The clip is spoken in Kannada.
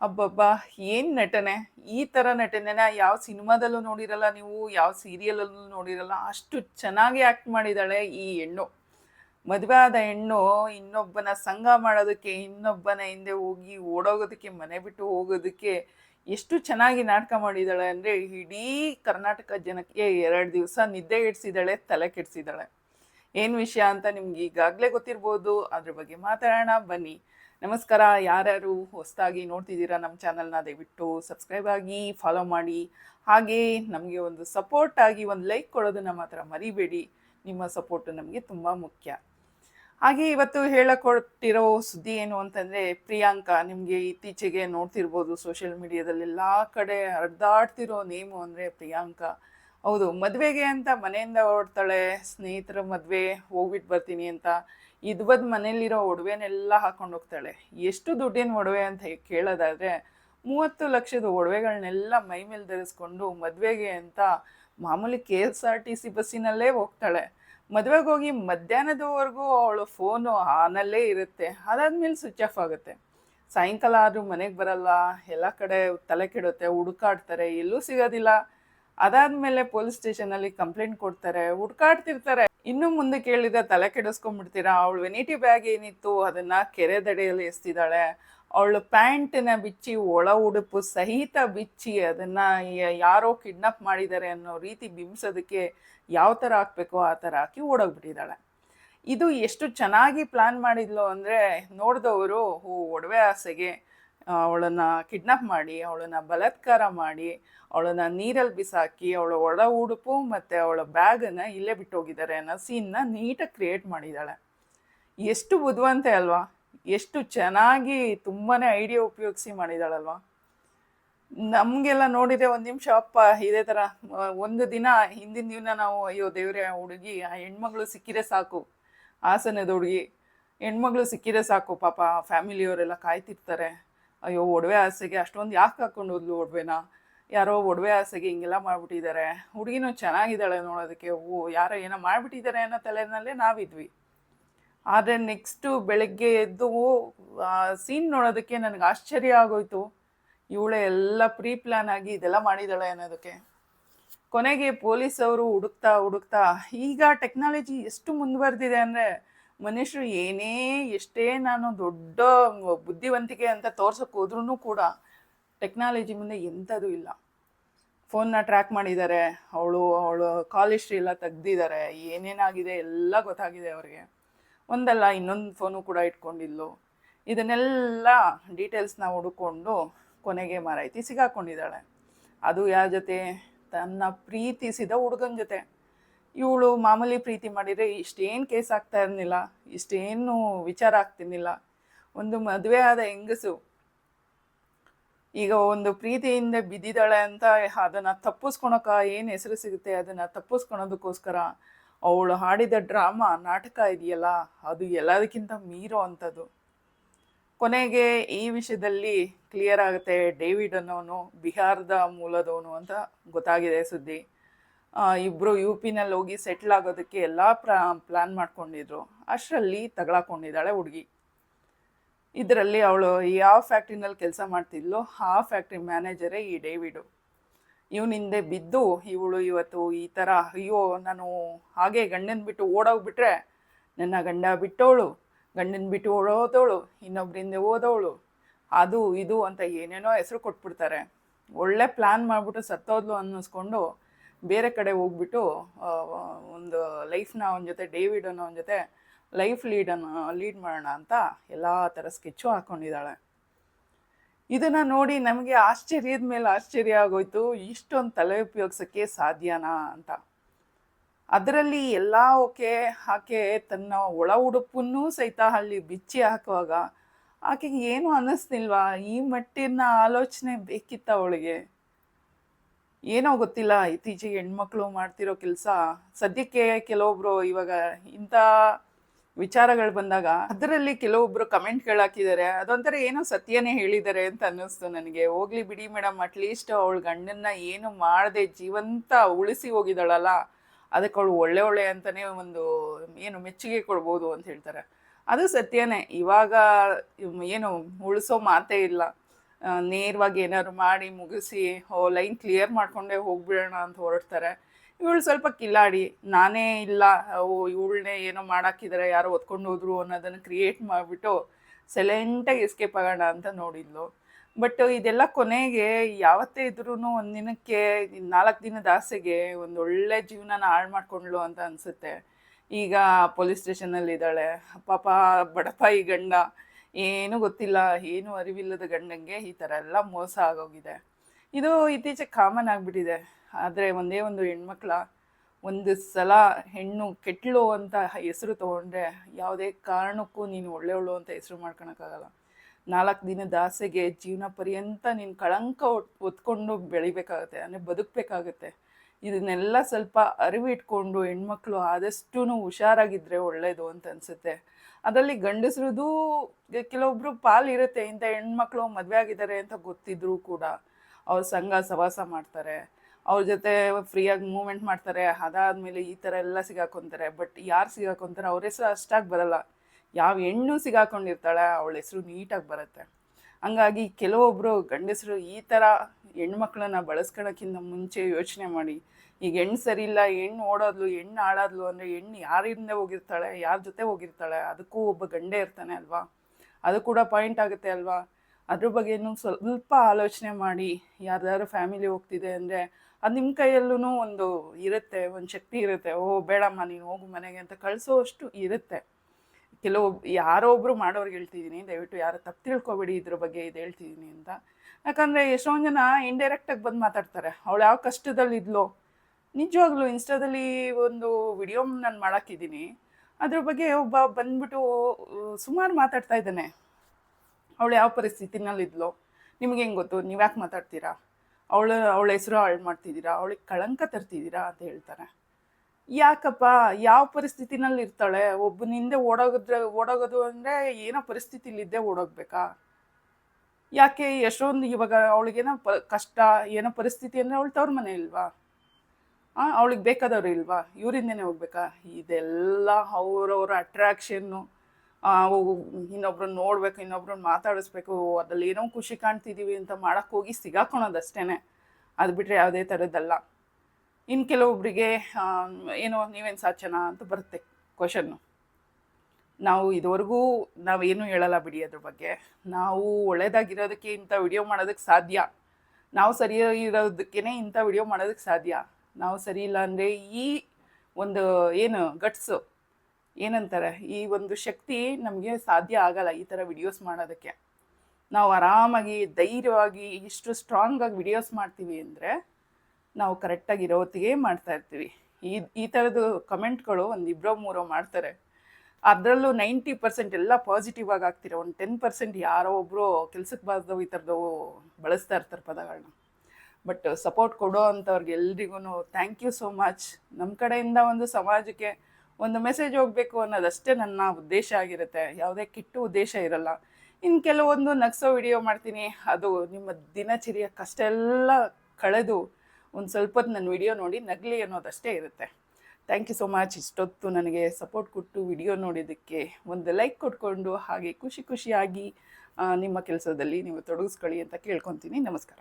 ಅಬ್ಬಬ್ಬಾ, ಏನ್ ನಟನೆ? ಈ ತರ ನಟನೆನ ಯಾವ ಸಿನಿಮಾದಲ್ಲೂ ನೋಡಿರಲ್ಲ ನೀವು, ಯಾವ ಸೀರಿಯಲಲ್ಲೂ ನೋಡಿರಲ್ಲ, ಅಷ್ಟು ಚೆನ್ನಾಗಿ ಆಕ್ಟ್ ಮಾಡಿದಾಳೆ ಈ ಹೆಣ್ಣು. ಮದುವೆ ಆದ ಹೆಣ್ಣು ಇನ್ನೊಬ್ಬನ ಸಂಘ ಮಾಡೋದಕ್ಕೆ, ಇನ್ನೊಬ್ಬನ ಹಿಂದೆ ಹೋಗಿ ಓಡೋಗೋದಕ್ಕೆ, ಮನೆ ಬಿಟ್ಟು ಹೋಗೋದಕ್ಕೆ ಎಷ್ಟು ಚೆನ್ನಾಗಿ ನಾಟಕ ಮಾಡಿದಾಳೆ ಅಂದ್ರೆ ಇಡೀ ಕರ್ನಾಟಕ ಜನಕ್ಕೆ ಎರಡು ದಿವಸ ನಿದ್ದೆ ಇಡ್ಸಿದಾಳೆ, ತಲೆ ಕೆಡ್ಸಿದಾಳೆ. ಏನು ವಿಷಯ ಅಂತ ನಿಮ್ಗೆ ಈಗಾಗಲೇ ಗೊತ್ತಿರ್ಬೋದು. ಅದ್ರ ಬಗ್ಗೆ ಮಾತಾಡೋಣ, ಬನ್ನಿ. ನಮಸ್ಕಾರ, ಯಾರ್ಯಾರು ಹೊಸದಾಗಿ ನೋಡ್ತಿದ್ದೀರಾ ನಮ್ಮ ಚಾನಲ್ನ ದಯವಿಟ್ಟು ಸಬ್ಸ್ಕ್ರೈಬ್ ಆಗಿ ಫಾಲೋ ಮಾಡಿ. ಹಾಗೆ ನಮಗೆ ಒಂದು ಸಪೋರ್ಟ್ ಆಗಿ ಒಂದು ಲೈಕ್ ಕೊಡೋದನ್ನು ಮಾತ್ರ ಮರಿಬೇಡಿ. ನಿಮ್ಮ ಸಪೋರ್ಟ್ ನಮಗೆ ತುಂಬ ಮುಖ್ಯ. ಹಾಗೆ ಇವತ್ತು ಹೇಳಕೊಟ್ಟಿರೋ ಸುದ್ದಿ ಏನು ಅಂತಂದರೆ, ಪ್ರಿಯಾಂಕಾ ನಿಮಗೆ ಇತ್ತೀಚೆಗೆ ನೋಡ್ತಿರ್ಬೋದು ಸೋಷಿಯಲ್ ಮೀಡಿಯಾದಲ್ಲೆಲ್ಲ ಕಡೆ ಹರಿದಾಡ್ತಿರೋ ನೇಮು ಅಂದರೆ ಪ್ರಿಯಾಂಕಾ. ಹೌದು, ಮದುವೆಗೆ ಅಂತ ಮನೆಯಿಂದ ಹೊರಡ್ತಾಳೆ, ಸ್ನೇಹಿತರ ಮದುವೆ ಹೋಗ್ಬಿಟ್ಟು ಬರ್ತೀನಿ ಅಂತ, ಇದು ಬದ್ ಮನೇಲಿರೋ ಒಡವೆನೆಲ್ಲ ಹಾಕೊಂಡು ಹೋಗ್ತಾಳೆ. ಎಷ್ಟು ದುಡ್ಡಿನ ಒಡವೆ ಅಂತ ಕೇಳೋದಾದ್ರೆ ಮೂವತ್ತು ಲಕ್ಷದ ಒಡವೆಗಳನ್ನೆಲ್ಲ ಮೈ ಮೇಲೆ ಧರಿಸ್ಕೊಂಡು ಮದುವೆಗೆ ಅಂತ ಮಾಮೂಲಿ K S R T C ಬಸ್ಸಿನಲ್ಲೇ ಹೋಗ್ತಾಳೆ. ಮದುವೆಗೆ ಹೋಗಿ ಮಧ್ಯಾಹ್ನದವರೆಗೂ ಅವಳು ಫೋನು ಆನಲ್ಲೇ ಇರುತ್ತೆ, ಅದಾದ್ಮೇಲೆ ಸ್ವಿಚ್ ಆಫ್ ಆಗುತ್ತೆ. ಸಾಯಂಕಾಲ ಆದರೂ ಮನೆಗೆ ಬರಲ್ಲ, ಎಲ್ಲ ಕಡೆ ತಲೆ ಕೆಡುತ್ತೆ, ಹುಡುಕಾಡ್ತಾರೆ, ಎಲ್ಲೂ ಸಿಗೋದಿಲ್ಲ. ಅದಾದ್ಮೇಲೆ ಪೊಲೀಸ್ ಸ್ಟೇಷನ್ ಅಲ್ಲಿ ಕಂಪ್ಲೇಂಟ್ ಕೊಡ್ತಾರೆ, ಹುಡ್ಕಾಡ್ತಿರ್ತಾರೆ. ಇನ್ನು ಮುಂದೆ ಕೇಳಿದ ತಲೆ ಕೆಡಿಸ್ಕೊಂಡ್ಬಿಡ್ತೀರಾ? ಅವಳು ವೆನಿಟಿ ಬ್ಯಾಗ್ ಏನಿತ್ತು ಅದನ್ನ ಕೆರೆ ದಡೆಯಲ್ಲಿ ಎಸ್ತಿದ್ದಾಳೆ. ಅವಳು ಪ್ಯಾಂಟನ್ನ ಬಿಚ್ಚಿ, ಒಳ ಉಡುಪು ಸಹಿತ ಬಿಚ್ಚಿ ಅದನ್ನ ಯಾರೋ ಕಿಡ್ನಾಪ್ ಮಾಡಿದ್ದಾರೆ ಅನ್ನೋ ರೀತಿ ಬಿಂಬಿಸೋದಕ್ಕೆ ಯಾವ ಥರ ಹಾಕ್ಬೇಕು ಆ ಥರ ಹಾಕಿ ಓಡೋಗ್ಬಿಟ್ಟಿದ್ದಾಳೆ. ಇದು ಎಷ್ಟು ಚೆನ್ನಾಗಿ ಪ್ಲಾನ್ ಮಾಡಿದ್ಲು ಅಂದರೆ ನೋಡಿದವರು ಹೂ ಒಡವೆ ಆಸೆಗೆ ಅವಳನ್ನು ಕಿಡ್ನಾಪ್ ಮಾಡಿ, ಅವಳನ್ನ ಬಲಾತ್ಕಾರ ಮಾಡಿ, ಅವಳನ್ನ ನೀರಲ್ಲಿ ಬಿಸಾಕಿ, ಅವಳ ಒಳ ಉಡುಪು ಮತ್ತು ಅವಳ ಬ್ಯಾಗನ್ನು ಇಲ್ಲೇ ಬಿಟ್ಟು ಹೋಗಿದ್ದಾರೆ ಅನ್ನೋ ಸೀನ್ನ ನೀಟಾಗಿ ಕ್ರಿಯೇಟ್ ಮಾಡಿದ್ದಾಳೆ. ಎಷ್ಟು ಬುದ್ಧಿವಂತೆ ಅಲ್ವಾ? ಎಷ್ಟು ಚೆನ್ನಾಗಿ ತುಂಬಾ ಐಡಿಯಾ ಉಪಯೋಗಿಸಿ ಮಾಡಿದಾಳಲ್ವಾ ನಮಗೆಲ್ಲ ನೋಡಿದ್ರೆ ಒಂದು ನಿಮಿಷ, ಅಪ್ಪ, ಇದೇ ಥರ ಒಂದು ದಿನ ಹಿಂದಿನ ದಿನ ನಾವು, ಅಯ್ಯೋ, ದೇವ್ರೆ ಹುಡುಗಿ, ಆ ಹೆಣ್ಮಗಳು ಸಿಕ್ಕಿದ್ರೆ ಸಾಕು, ಹಾಸನದ ಹುಡುಗಿ, ಹೆಣ್ಮಗಳು ಸಿಕ್ಕಿದ್ರೆ ಸಾಕು, ಪಾಪ ಫ್ಯಾಮಿಲಿಯವರೆಲ್ಲ ಕಾಯ್ತಿರ್ತಾರೆ. ಅಯ್ಯೋ, ಒಡವೆ ಆಸೆಗೆ ಅಷ್ಟೊಂದು ಯಾಕೆ ಹಾಕೊಂಡು ಹೋದ್ಲು ಒಡವೆನ? ಯಾರೋ ಒಡವೆ ಆಸೆಗೆ ಹಿಂಗೆಲ್ಲ ಮಾಡ್ಬಿಟ್ಟಿದ್ದಾರೆ ಹುಡುಗಿನೂ ಚೆನ್ನಾಗಿದ್ದಾಳೆ ನೋಡೋದಕ್ಕೆ. ಓ, ಯಾರೋ ಏನೋ ಮಾಡಿಬಿಟ್ಟಿದ್ದಾರೆ ಅನ್ನೋ ತಲೆನಲ್ಲೇ ನಾವಿದ್ವಿ. ಆದರೆ ನೆಕ್ಸ್ಟು ಬೆಳಗ್ಗೆ ಎದ್ದು ಸೀನ್ ನೋಡೋದಕ್ಕೆ ನನಗೆ ಆಶ್ಚರ್ಯ ಆಗೋಯ್ತು. ಇವಳೆ ಎಲ್ಲ ಪ್ರೀ ಪ್ಲ್ಯಾನ್ ಆಗಿ ಇದೆಲ್ಲ ಮಾಡಿದ್ದಾಳೆ ಅನ್ನೋದಕ್ಕೆ. ಕೊನೆಗೆ ಪೊಲೀಸವರು ಹುಡುಕ್ತಾ ಹುಡುಕ್ತಾ, ಈಗ ಟೆಕ್ನಾಲಜಿ ಎಷ್ಟು ಮುಂದುವರೆದಿದೆ ಅಂದರೆ ಮನುಷ್ಯರು ಏನೇ ಎಷ್ಟೇ ನಾನು ದೊಡ್ಡ ಬುದ್ಧಿವಂತಿಕೆ ಅಂತ ತೋರ್ಸೋಕೆ ಹೋದ್ರೂ ಕೂಡ ಟೆಕ್ನಾಲಜಿ ಮುಂದೆ ಎಂಥದ್ದು ಇಲ್ಲ. ಫೋನ್ನ ಟ್ರ್ಯಾಕ್ ಮಾಡಿದ್ದಾರೆ, ಅವಳು ಅವಳು ಕಾಲ್ ಹಿಸ್ಟ್ರಿ ಎಲ್ಲ ತೆಗ್ದಿದ್ದಾರೆ, ಏನೇನಾಗಿದೆ ಎಲ್ಲ ಗೊತ್ತಾಗಿದೆ ಅವ್ರಿಗೆ. ಒಂದಲ್ಲ, ಇನ್ನೊಂದು ಫೋನು ಕೂಡ ಇಟ್ಕೊಂಡಿದ್ಲು. ಇದನ್ನೆಲ್ಲ ಡೀಟೇಲ್ಸ್ನ ಹುಡುಕೊಂಡು ಕೊನೆಗೆ ಮಾರಾಯ್ತಿ ಸಿಗಾಕೊಂಡಿದ್ದಾಳೆ. ಅದು ಯಾರ ಜೊತೆ? ತನ್ನ ಪ್ರೀತಿಸಿದ ಹುಡುಗನ ಜೊತೆ. ಇವಳು ಮಾಮೂಲಿ ಪ್ರೀತಿ ಮಾಡಿದರೆ ಇಷ್ಟೇನು ಕೇಸ್ ಆಗ್ತಾ ಇರಲಿಲ್ಲ, ಇಷ್ಟೇನು ವಿಚಾರ ಆಗ್ತಿರ್ಲಿಲ್ಲ. ಒಂದು ಮದುವೆ ಆದ ಹೆಂಗಸು ಈಗ ಒಂದು ಪ್ರೀತಿಯಿಂದ ಬಿದ್ದಿದ್ದಾಳೆ ಅಂತ ಅದನ್ನು ತಪ್ಪಿಸ್ಕೊಳಕ ಏನು ಹೆಸರು ಸಿಗುತ್ತೆ? ಅದನ್ನು ತಪ್ಪಿಸ್ಕೊಳೋದಕ್ಕೋಸ್ಕರ ಅವಳು ಹಾಡಿದ ಡ್ರಾಮಾ, ನಾಟಕ ಇದೆಯಲ್ಲ, ಅದು ಎಲ್ಲದಕ್ಕಿಂತ ಮೀರೋ ಅಂಥದ್ದು. ಕೊನೆಗೆ ಈ ವಿಷಯದಲ್ಲಿ ಕ್ಲಿಯರ್ ಆಗುತ್ತೆ ಡೇವಿಡ್ ಅನ್ನೋನು, ಬಿಹಾರದ ಮೂಲದವನು ಅಂತ ಗೊತ್ತಾಗಿದೆ ಸುದ್ದಿ. ಇಬ್ಬರು ಯು ಪಿನಲ್ಲಿ ಹೋಗಿ ಸೆಟ್ಲ್ ಆಗೋದಕ್ಕೆ ಎಲ್ಲ ಪ್ರಾ ಪ್ಲ್ಯಾನ್ ಮಾಡ್ಕೊಂಡಿದ್ರು. ಅಷ್ಟರಲ್ಲಿ ತಗೊಳಕೊಂಡಿದ್ದಾಳೆ ಹುಡುಗಿ. ಇದರಲ್ಲಿ ಅವಳು ಯಾವ ಫ್ಯಾಕ್ಟ್ರಿನಲ್ಲಿ ಕೆಲಸ ಮಾಡ್ತಿದ್ಲು, ಆ ಫ್ಯಾಕ್ಟ್ರಿ ಮ್ಯಾನೇಜರೇ ಈ ಡೇವಿಡು ಇವನಿಂದೆ ಬಿದ್ದು, ಇವಳು ಇವತ್ತು ಈ ಥರ ಅಯ್ಯೋ, ನಾನು ಹಾಗೆ ಗಂಡನ ಬಿಟ್ಟು ಓಡೋಗ್ಬಿಟ್ರೆ, ನನ್ನ ಗಂಡ ಬಿಟ್ಟವಳು ಗಂಡನ ಬಿಟ್ಟು ಓಡೋದವಳು ಇನ್ನೊಬ್ಬರಿಂದ ಓದೋವಳು ಅದು ಇದು ಅಂತ ಏನೇನೋ ಹೆಸರು ಕೊಟ್ಬಿಡ್ತಾರೆ. ಒಳ್ಳೆ ಪ್ಲ್ಯಾನ್ ಮಾಡಿಬಿಟ್ಟು ಸತ್ತೋದ್ಲು ಅನ್ನಿಸ್ಕೊಂಡು ಬೇರೆ ಕಡೆ ಹೋಗ್ಬಿಟ್ಟು ಒಂದು ಲೈಫ್ನ ಅವನ ಜೊತೆ ಡೇವಿಡ್ ಅನ್ನೋ ಅವನ ಜೊತೆ ಲೈಫ್ ಲೀಡನ್ನು ಲೀಡ್ ಮಾಡೋಣ ಅಂತ ಎಲ್ಲ ಥರ ಸ್ಕೆಚ್ಚು ಹಾಕ್ಕೊಂಡಿದ್ದಾಳೆ ಇದನ್ನು ನೋಡಿ ನಮಗೆ ಆಶ್ಚರ್ಯದ ಮೇಲೆ ಆಶ್ಚರ್ಯ ಆಗೋಯ್ತು, ಇಷ್ಟೊಂದು ತಲೆ ಉಪಯೋಗಿಸೋಕ್ಕೆ ಸಾಧ್ಯನಾ ಅಂತ. ಅದರಲ್ಲಿ ಎಲ್ಲ ಓಕೆ, ಆಕೆ ತನ್ನ ಒಳ ಉಡುಪನ್ನೂ ಸಹಿತ ಅಲ್ಲಿ ಬಿಚ್ಚಿ ಹಾಕುವಾಗ, ಆಕೆಗೆ ಏನು ಅನ್ನಿಸ್ತಿಲ್ವಾ ಈ ಮಟ್ಟಿನ ಆಲೋಚನೆ ಬೇಕಿತ್ತ ಅವಳಿಗೆ? ಏನೋ ಗೊತ್ತಿಲ್ಲ, ಇತ್ತೀಚೆಗೆ ಹೆಣ್ಮಕ್ಳು ಮಾಡ್ತಿರೋ ಕೆಲಸ. ಸದ್ಯಕ್ಕೆ ಕೆಲವೊಬ್ರು ಇವಾಗ ಇಂಥ ವಿಚಾರಗಳು ಬಂದಾಗ ಅದರಲ್ಲಿ ಕೆಲವೊಬ್ರು ಕಮೆಂಟ್ಗಳು ಹಾಕಿದ್ದಾರೆ. ಅದೊಂಥರ ಏನೋ ಸತ್ಯನೇ ಹೇಳಿದ್ದಾರೆ ಅಂತ ಅನ್ನಿಸ್ತು ನನಗೆ. ಹೋಗ್ಲಿ ಬಿಡಿ ಮೇಡಮ್ ಅಟ್ಲೀಸ್ಟ್ ಅವಳು ಗಂಡನ್ನ ಏನು ಮಾಡದೆ, ಜೀವಂತ ಉಳಿಸಿ ಹೋಗಿದ್ದಾಳಲ್ಲ. ಅದಕ್ಕೆ ಅವಳು ಒಳ್ಳೆ ಒಳ್ಳೆ ಅಂತಲೇ ಒಂದು ಏನು ಮೆಚ್ಚುಗೆ ಕೊಡ್ಬೋದು ಅಂತ ಹೇಳ್ತಾರೆ. ಅದು ಸತ್ಯನೇ. ಇವಾಗ ಏನು ಉಳಿಸೋ ಮಾತೇ ಇಲ್ಲ. ನೇರವಾಗಿ ಏನಾದ್ರು ಮಾಡಿ ಮುಗಿಸಿ, ಓ, ಲೈನ್ ಕ್ಲಿಯರ್ ಮಾಡಿಕೊಂಡೇ ಹೋಗ್ಬಿಡೋಣ ಅಂತ ಹೊರಡ್ತಾರೆ. ಇವಳು ಸ್ವಲ್ಪ ಕಿಲಾಡಿ ನಾನೇ ಇಲ್ಲ. ಓ, ಇವಳನ್ನೇ ಏನೋ ಮಾಡಾಕಿದ್ದಾರೆ ಯಾರೋ ಒತ್ಕೊಂಡು ಹೋದ್ರು ಅನ್ನೋದನ್ನು ಕ್ರಿಯೇಟ್ ಮಾಡಿಬಿಟ್ಟು ಸೆಲೆಂಟಾಗಿ ಎಸ್ಕೇಪ್ ಆಗೋಣ ಅಂತ ನೋಡಿದ್ಲು. ಬಟ್ ಇದೆಲ್ಲ ಕೊನೆಗೆ ಯಾವತ್ತೇ ಇದ್ರೂ ಒಂದು ದಿನಕ್ಕೆ ನಾಲ್ಕು ದಿನದ ಆಸೆಗೆ ಒಂದು ಒಳ್ಳೆ ಜೀವನನ ಹಾಳು ಮಾಡ್ಕೊಂಡ್ಲು ಅಂತ ಅನಿಸುತ್ತೆ. ಈಗ ಪೊಲೀಸ್ ಸ್ಟೇಷನಲ್ಲಿ ಇದ್ದಾಳೆ ಪಾಪ ಬಡಪಾಯಿ ಗಂಡ. ಏನೂ ಗೊತ್ತಿಲ್ಲ, ಏನು ಅರಿವಿಲ್ಲದ ಗಂಡಂಗೆ ಈ ಥರ ಎಲ್ಲ ಮೋಸ ಆಗೋಗಿದೆ. ಇದು ಇತ್ತೀಚೆಗೆ ಕಾಮನ್ ಆಗಿಬಿಟ್ಟಿದೆ. ಆದರೆ ಒಂದೇ ಒಂದು ಹೆಣ್ಮಕ್ಳ ಒಂದು ಸಲ ಹೆಣ್ಣು ಕೆಟ್ಟಳು ಅಂತ ಹೆಸರು ತಗೊಂಡ್ರೆ ಯಾವುದೇ ಕಾರಣಕ್ಕೂ ನೀನು ಒಳ್ಳೆಯವಳು ಅಂತ ಹೆಸರು ಮಾಡ್ಕೊಳಕ್ಕಾಗಲ್ಲ. ನಾಲ್ಕು ದಿನದ ಆಸೆಗೆ ಜೀವನ ಪರ್ಯಂತ ನೀನು ಕಳಂಕ ಒತ್ಕೊಂಡು ಬೆಳಿಬೇಕಾಗತ್ತೆ, ಅಂದರೆ ಬದುಕಬೇಕಾಗತ್ತೆ. ಇದನ್ನೆಲ್ಲ ಸ್ವಲ್ಪ ಅರಿವಿಟ್ಕೊಂಡು ಹೆಣ್ಮಕ್ಳು ಆದಷ್ಟು ಹುಷಾರಾಗಿದ್ದರೆ ಒಳ್ಳೆಯದು ಅಂತ ಅನಿಸುತ್ತೆ. ಅದರಲ್ಲಿ ಗಂಡಸ್ರದ್ದು ಕೆಲವೊಬ್ರು ಪಾಲಿರುತ್ತೆ ಇಂಥ ಹೆಣ್ಮಕ್ಳು ಮದುವೆ ಆಗಿದ್ದಾರೆ ಅಂತ ಗೊತ್ತಿದ್ರು ಕೂಡ ಅವ್ರ ಸಂಘ ಸವಾಸ ಮಾಡ್ತಾರೆ. ಅವ್ರ ಜೊತೆ ಫ್ರೀಯಾಗಿ ಮೂವ್ಮೆಂಟ್ ಮಾಡ್ತಾರೆ, ಅದಾದಮೇಲೆ ಈ ಥರ ಎಲ್ಲ ಸಿಗಾಕೊಂತಾರೆ. ಬಟ್ ಯಾರು ಸಿಗಾಕೊಂತಾರೆ ಅವ್ರ ಹೆಸರು ಅಷ್ಟಾಗಿ ಬರಲ್ಲ. ಯಾವ ಹೆಣ್ಣು ಸಿಗಾಕೊಂಡಿರ್ತಾಳೆ ಅವಳ ಹೆಸರು ನೀಟಾಗಿ ಬರುತ್ತೆ. ಹಂಗಾಗಿ ಕೆಲವೊಬ್ಬರು ಗಂಡಸರು ಈ ಥರ ಹೆಣ್ಮಕ್ಳನ್ನ ಬಳಸ್ಕೊಳಕ್ಕಿಂತ ಮುಂಚೆ ಯೋಚನೆ ಮಾಡಿ. ಈಗ ಹೆಣ್ಣು ಸರಿ ಇಲ್ಲ, ಹೆಣ್ಣು ಓಡೋದ್ಲು, ಹೆಣ್ಣು ಆಡೋದ್ಲು ಅಂದರೆ ಹೆಣ್ಣು ಯಾರಿಂದ ಹೋಗಿರ್ತಾಳೆ, ಯಾರ ಜೊತೆ ಹೋಗಿರ್ತಾಳೆ, ಅದಕ್ಕೂ ಒಬ್ಬ ಗಂಡೇ ಇರ್ತಾನೆ ಅಲ್ವಾ? ಅದು ಕೂಡ ಪಾಯಿಂಟ್ ಆಗುತ್ತೆ ಅಲ್ವಾ? ಅದ್ರ ಬಗ್ಗೆನೂ ಸ್ವಲ್ಪ ಆಲೋಚನೆ ಮಾಡಿ, ಯಾರ್ದಾದ್ರು ಫ್ಯಾಮಿಲಿ ಹೋಗ್ತಿದೆ ಅಂದರೆ ಅದು ನಿಮ್ಮ ಕೈಯಲ್ಲೂ ಒಂದು ಇರುತ್ತೆ, ಒಂದು ಶಕ್ತಿ ಇರುತ್ತೆ. ಓ ಬೇಡಮ್ಮ, ನೀನು ಹೋಗು ಮನೆಗೆ ಅಂತ ಕಳಿಸೋಷ್ಟು ಇರುತ್ತೆ. ಕೆಲವು ಯಾರೋ ಒಬ್ರು ಮಾಡೋರ್ಗೆ ಹೇಳ್ತಿದ್ದೀನಿ, ದಯವಿಟ್ಟು ಯಾರು ತಪ್ಪು ತಿಳ್ಕೊಬೇಡಿ ಇದ್ರ ಬಗ್ಗೆ ಇದು ಹೇಳ್ತಿದ್ದೀನಿ ಅಂತ. ಯಾಕಂದರೆ ಎಷ್ಟೊಂದು ಜನ ಇಂಡೈರೆಕ್ಟಾಗಿ ಬಂದು ಮಾತಾಡ್ತಾರೆ. ಅವಳು ಯಾವ ಕಷ್ಟದಲ್ಲಿ ಇದ್ಲೋ, ನಿಜವಾಗ್ಲೂ ಇನ್ಸ್ಟಾದಲ್ಲಿ ಒಂದು ವಿಡಿಯೋ ನಾನು ಮಾಡಾಕಿದ್ದೀನಿ. ಅದ್ರ ಬಗ್ಗೆ ಒಬ್ಬ ಬಂದ್ಬಿಟ್ಟು, ಸುಮಾರು ಮಾತಾಡ್ತಾ ಇದ್ದಾನೆ. ಅವಳು ಯಾವ ಪರಿಸ್ಥಿತಿನಲ್ಲಿದ್ಲೋ ನಿಮ್ಗೆ ಹೆಂಗೆ ಗೊತ್ತು? ನೀವು ಯಾಕೆ ಮಾತಾಡ್ತೀರಾ? ಅವಳು, ಅವಳ ಹೆಸರು ಹಾಳು ಮಾಡ್ತಿದ್ದೀರಾ? ಅವಳಿಗೆ ಕಳಂಕ ತರ್ತಿದ್ದೀರಾ ಅಂತ ಹೇಳ್ತಾರೆ. ಯಾಕಪ್ಪ? ಯಾವ ಪರಿಸ್ಥಿತಿನಲ್ಲಿ ಇರ್ತಾಳೆ? ಒಬ್ಬನಿಂದೆ ಓಡೋಗಿದ್ರೆ, ಓಡೋಗೋದು ಅಂದರೆ ಏನೋ ಪರಿಸ್ಥಿತಿಲಿದ್ದೇ ಓಡೋಗ್ಬೇಕಾ? ಯಾಕೆ ಎಷ್ಟೊಂದು ಇವಾಗ ಅವಳಿಗೇನೋ ಪ, ಕಷ್ಟ, ಏನೋ ಪರಿಸ್ಥಿತಿ ಅಂದರೆ ಅವಳು ತವ್ರ ಮನೆ ಇಲ್ವಾ? ಹಾಂ ಅವಳಿಗೆ ಬೇಕಾದವ್ರು ಇಲ್ವಾ? ಇವರಿಂದನೇ ಹೋಗ್ಬೇಕಾ? ಇದೆಲ್ಲ ಅವ್ರವ್ರ ಅಟ್ರಾಕ್ಷನ್ನು ಇನ್ನೊಬ್ರನ್ನ ನೋಡ್ಬೇಕು, ಇನ್ನೊಬ್ರನ್ನ ಮಾತಾಡಿಸ್ಬೇಕು, ಅದ್ರಲ್ಲಿ ಏನೋ ಖುಷಿ ಕಾಣ್ತಿದ್ದೀವಿ ಅಂತ ಮಾಡಕ್ಕೆ ಹೋಗಿ ಸಿಗಾಕೊಳೋದಷ್ಟೇ ಅದು ಬಿಟ್ಟರೆ ಯಾವುದೇ ಥರದ್ದಲ್ಲ ಇನ್ನು ಕೆಲವೊಬ್ಬರಿಗೆ ಏನೋ ನೀವೇನು ಸಾಚನ ಅಂತ ಬರುತ್ತೆ ಕ್ವಶನ್ನು ನಾವು ಇದುವರೆಗೂ ನಾವೇನು ಹೇಳಲ್ಲ ಬಿಡಿ ಅದ್ರ ಬಗ್ಗೆ. ನಾವು ಒಳ್ಳೇದಾಗಿರೋದಕ್ಕೆ ಇಂಥ ವಿಡಿಯೋ ಮಾಡೋದಕ್ಕೆ ಸಾಧ್ಯ. ನಾವು ಸರಿಯಾಗಿರೋದಕ್ಕೇ ಇಂಥ ವಿಡಿಯೋ ಮಾಡೋದಕ್ಕೆ ಸಾಧ್ಯ. ನಾವು ಸರಿ ಇಲ್ಲ ಅಂದರೆ ಈ ಒಂದು ಏನು ಗಟ್ಸು ಏನಂತಾರೆ? ಈ ಒಂದು ಶಕ್ತಿ ನಮಗೆ ಸಾಧ್ಯ ಆಗಲ್ಲ ಈ ಥರ ವಿಡಿಯೋಸ್ ಮಾಡೋದಕ್ಕೆ. ನಾವು ಆರಾಮಾಗಿ, ಧೈರ್ಯವಾಗಿ, ಇಷ್ಟು ಸ್ಟ್ರಾಂಗಾಗಿ ವಿಡಿಯೋಸ್ ಮಾಡ್ತೀವಿ ಅಂದರೆ ನಾವು ಕರೆಕ್ಟಾಗಿ ಇರೋ ಹೊತ್ತಿಗೆ ಮಾಡ್ತಾ ಇರ್ತೀವಿ. ಈ ಈ ಥರದ್ದು ಕಮೆಂಟ್ಗಳು ಒಂದು ಇಬ್ಬರೋ ಮೂರೋ ಮಾಡ್ತಾರೆ. ಅದರಲ್ಲೂ ನೈಂಟಿ ಪರ್ಸೆಂಟ್ ಎಲ್ಲ ಪಾಸಿಟಿವ್ ಆಗಿ ಆಗ್ತಿರೋ. ಒಂದು ಟೆನ್ ಪರ್ಸೆಂಟ್ ಯಾರೋ ಒಬ್ಬರು ಕೆಲ್ಸಕ್ಕೆ ಬಾರ್ದವು ಈ ಥರದವು ಬಳಸ್ತಾ ಇರ್ತಾರೆ ಪದಗಳನ್ನ ಬಟ್ ಸಪೋರ್ಟ್ ಕೊಡೋ ಅಂಥವ್ರಿಗೆ ಎಲ್ರಿಗೂ ಥ್ಯಾಂಕ್ ಯು ಸೋ ಮಚ್ ನಮ್ಮ ಕಡೆಯಿಂದ ಒಂದು ಸಮಾಜಕ್ಕೆ ಒಂದು ಮೆಸೇಜ್ ಹೋಗಬೇಕು ಅನ್ನೋದಷ್ಟೇ ನನ್ನ ಉದ್ದೇಶ ಆಗಿರುತ್ತೆ. ಯಾವುದೇ ಕೆಟ್ಟ ಉದ್ದೇಶ ಇರಲ್ಲ. ಇನ್ನು ಕೆಲವೊಂದು ನಗ್ಸೋ ವಿಡಿಯೋ ಮಾಡ್ತೀನಿ. ಅದು ನಿಮ್ಮ ದಿನಚರಿಯ ಕಷ್ಟ ಎಲ್ಲ ಕಳೆದು ಒಂದು ಸ್ವಲ್ಪ ನನ್ನ ವಿಡಿಯೋ ನೋಡಿ ನಗಲಿ ಅನ್ನೋದಷ್ಟೇ ಇರುತ್ತೆ. ಥ್ಯಾಂಕ್ ಯು ಸೊ ಮಚ್ ಇಷ್ಟೊತ್ತು ನನಗೆ ಸಪೋರ್ಟ್ ಕೊಟ್ಟು ವಿಡಿಯೋ ನೋಡಿದ್ದಕ್ಕೆ ಒಂದು ಲೈಕ್ ಕೊಟ್ಕೊಂಡು ಹಾಗೆ ಖುಷಿ ಖುಷಿಯಾಗಿ ನಿಮ್ಮ ಕೆಲಸದಲ್ಲಿ ನೀವು ತೊಡಗಿಸ್ಕೊಳ್ಳಿ ಅಂತ ಕೇಳ್ಕೊತೀನಿ. ನಮಸ್ಕಾರ.